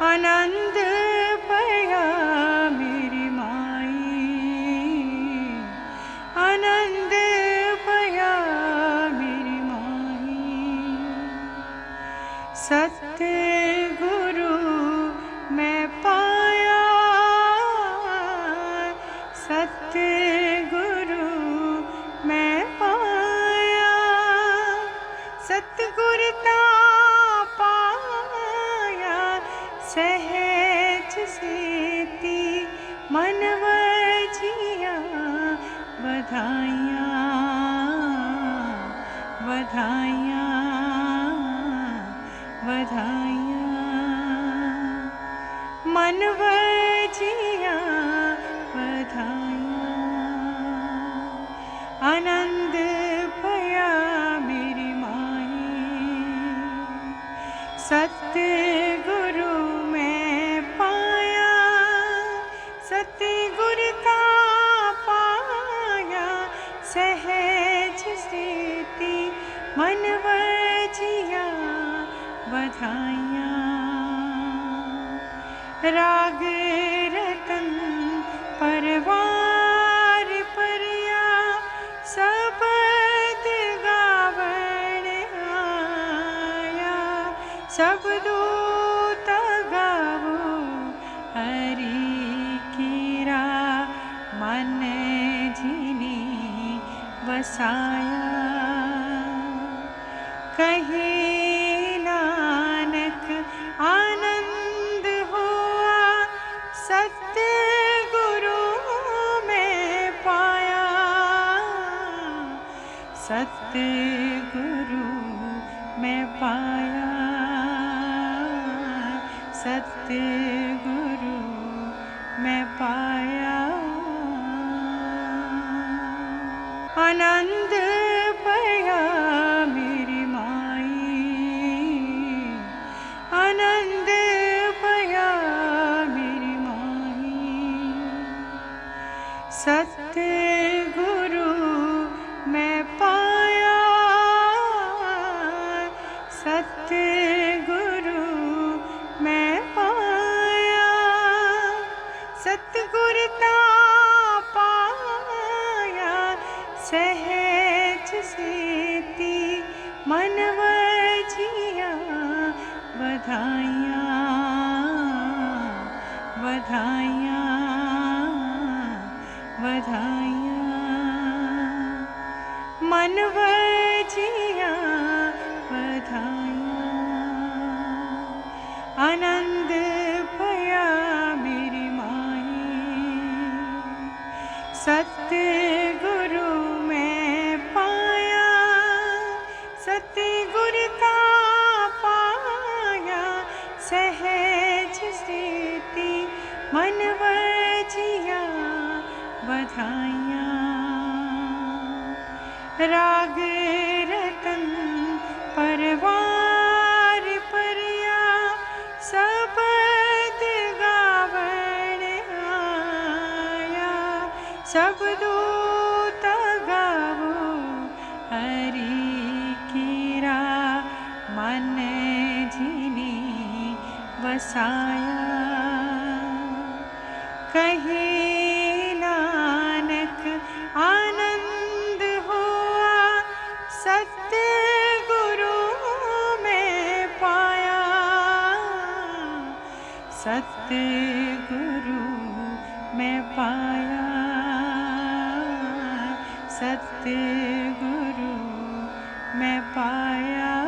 अनंत ਵਧਾਈਆਂ ਵਧਾਈਆਂ ਵਧਾਈਆਂ ਮਨ ਵਜੀਆਂ ਵਧਾਈਆਂ ਆਨੰਦ ਪਿਆ ਮੇਰੀ ਮਾਈ ਸਤ बधाइया। राग रतन परवार परिया सब गावण आया। सब दूत गाओ हरि कीरा, मन जिनी बसाया कहीं ਸਤ ਗੁਰੂ ਮੈਂ ਪਾਇਆ। ਸਤ ਗੁਰੂ ਮੈਂ ਪਾਇਆ। ਆਨੰਦ ਪਿਆ ਮੇਰੀ ਮਾਈ। ਆਨੰਦ ਪਿਆ ਮੇਰੀ ਮਾਈ। ਸਤ सेती बधाइया बधाइया बधाइया। मन मनवजिया बधाइया। आनंद भया मेरी माए सत्य वनवर्जिया बधाया राग रतन परवार परिया गावण आया। सब दूत गावो हरी कीरा, मन जिनी बसाया। कहे, नानक, आनंद हुआ, सत्य गुरु मैं पाया। सत्य गुरु में पाया। सत्य गुरु में पाया।